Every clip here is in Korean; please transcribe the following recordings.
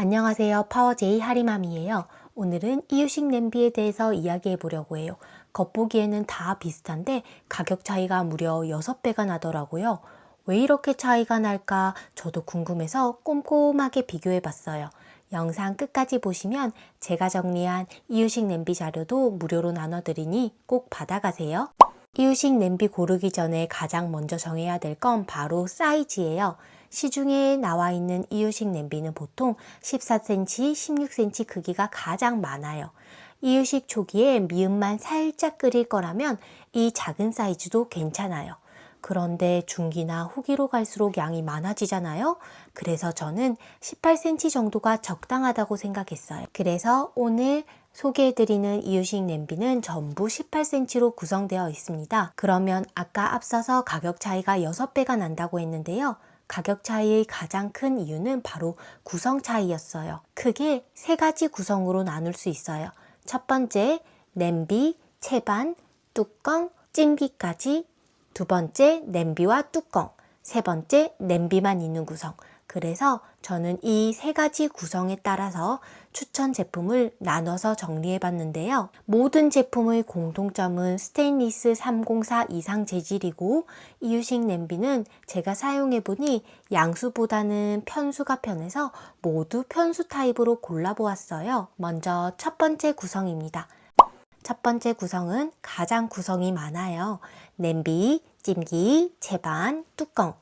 안녕하세요. 파워제이 하리맘이에요. 오늘은 이유식 냄비에 대해서 이야기해 보려고 해요. 겉보기에는 다 비슷한데 가격 차이가 무려 6배가 나더라고요. 왜 이렇게 차이가 날까 저도 궁금해서 꼼꼼하게 비교해 봤어요. 영상 끝까지 보시면 제가 정리한 이유식 냄비 자료도 무료로 나눠드리니 꼭 받아가세요. 이유식 냄비 고르기 전에 가장 먼저 정해야 될 건 바로 사이즈예요. 시중에 나와 있는 이유식 냄비는 보통 14cm, 16cm 크기가 가장 많아요. 이유식 초기에 미음만 살짝 끓일 거라면 이 작은 사이즈도 괜찮아요. 그런데 중기나 후기로 갈수록 양이 많아지잖아요. 그래서 저는 18cm 정도가 적당하다고 생각했어요. 그래서 오늘 소개해드리는 이유식 냄비는 전부 18cm로 구성되어 있습니다. 그러면 아까 앞서서 가격 차이가 6배가 난다고 했는데요. 가격 차이의 가장 큰 이유는 바로 구성 차이였어요. 크게 세 가지 구성으로 나눌 수 있어요. 첫 번째, 냄비, 채반, 뚜껑, 찜기까지. 두 번째, 냄비와 뚜껑. 세 번째, 냄비만 있는 구성. 그래서 저는 이 세 가지 구성에 따라서 추천 제품을 나눠서 정리해 봤는데요. 모든 제품의 공통점은 스테인리스 304 이상 재질이고 이유식 냄비는 제가 사용해 보니 양수보다는 편수가 편해서 모두 편수 타입으로 골라보았어요. 먼저 첫 번째 구성입니다. 첫 번째 구성은 가장 구성이 많아요. 냄비, 찜기, 채반, 뚜껑.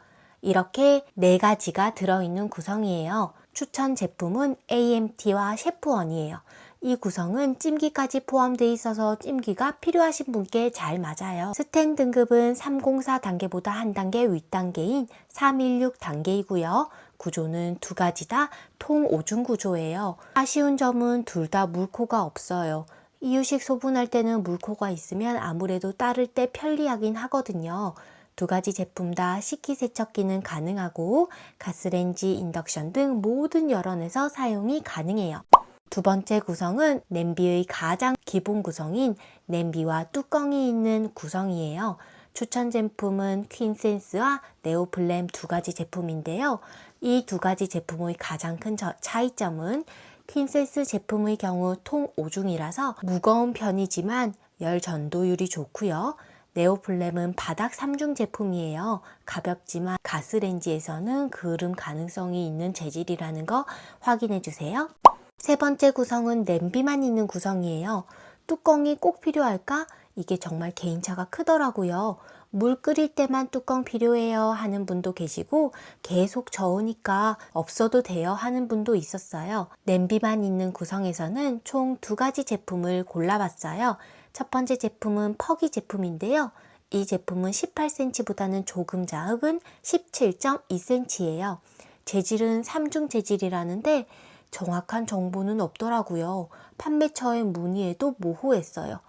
이렇게 네 가지가 들어있는 구성이에요. 추천 제품은 AMT와 셰프원이에요. 이 구성은 찜기까지 포함되어 있어서 찜기가 필요하신 분께 잘 맞아요. 스텐 등급은 304 단계보다 한 단계 윗단계인 316 단계이고요. 구조는 두 가지 다 통오중 구조예요. 아쉬운 점은 둘 다 물코가 없어요. 이유식 소분할 때는 물코가 있으면 아무래도 따를 때 편리하긴 하거든요. 두 가지 제품 다 식기세척기는 가능하고 가스레인지, 인덕션 등 모든 여론에서 사용이 가능해요. 두 번째 구성은 냄비의 가장 기본 구성인 냄비와 뚜껑이 있는 구성이에요. 추천 제품은 퀸센스와 네오플램 두 가지 제품인데요. 이 두 가지 제품의 가장 큰 차이점은 퀸센스 제품의 경우 통 5중이라서 무거운 편이지만 열 전도율이 좋고요. 네오플램은 바닥 3중 제품이에요. 가볍지만 가스레인지에서는 그름 가능성이 있는 재질이라는 거 확인해 주세요. 세 번째 구성은 냄비만 있는 구성이에요. 뚜껑이 꼭 필요할까? 이게 정말 개인차가 크더라고요. 물 끓일 때만 뚜껑 필요해요 하는 분도 계시고 계속 저으니까 없어도 돼요 하는 분도 있었어요. 냄비만 있는 구성에서는 총 두 가지 제품을 골라봤어요. 첫 번째 제품은 퍼기 제품인데요. 이 제품은 18cm보다는 조금 작은 17.2cm예요. 재질은 3중 재질이라는데 정확한 정보는 없더라고요. 판매처에 문의해도 모호했어요.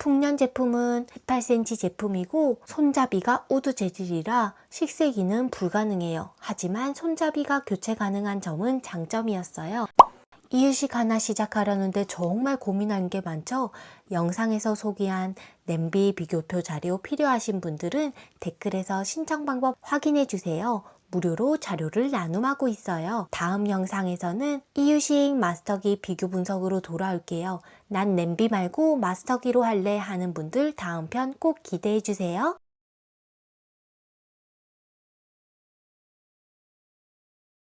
풍년 제품은 18cm 제품이고 손잡이가 우드 재질이라 식세기는 불가능해요. 하지만 손잡이가 교체 가능한 점은 장점이었어요. 이유식 하나 시작하려는데 정말 고민한 게 많죠? 영상에서 소개한 냄비 비교표 자료 필요하신 분들은 댓글에서 신청 방법 확인해 주세요. 무료로 자료를 나눔하고 있어요. 다음 영상에서는 이유식 마스터기 비교 분석으로 돌아올게요. 난 냄비 말고 마스터기로 할래 하는 분들 다음 편 꼭 기대해 주세요.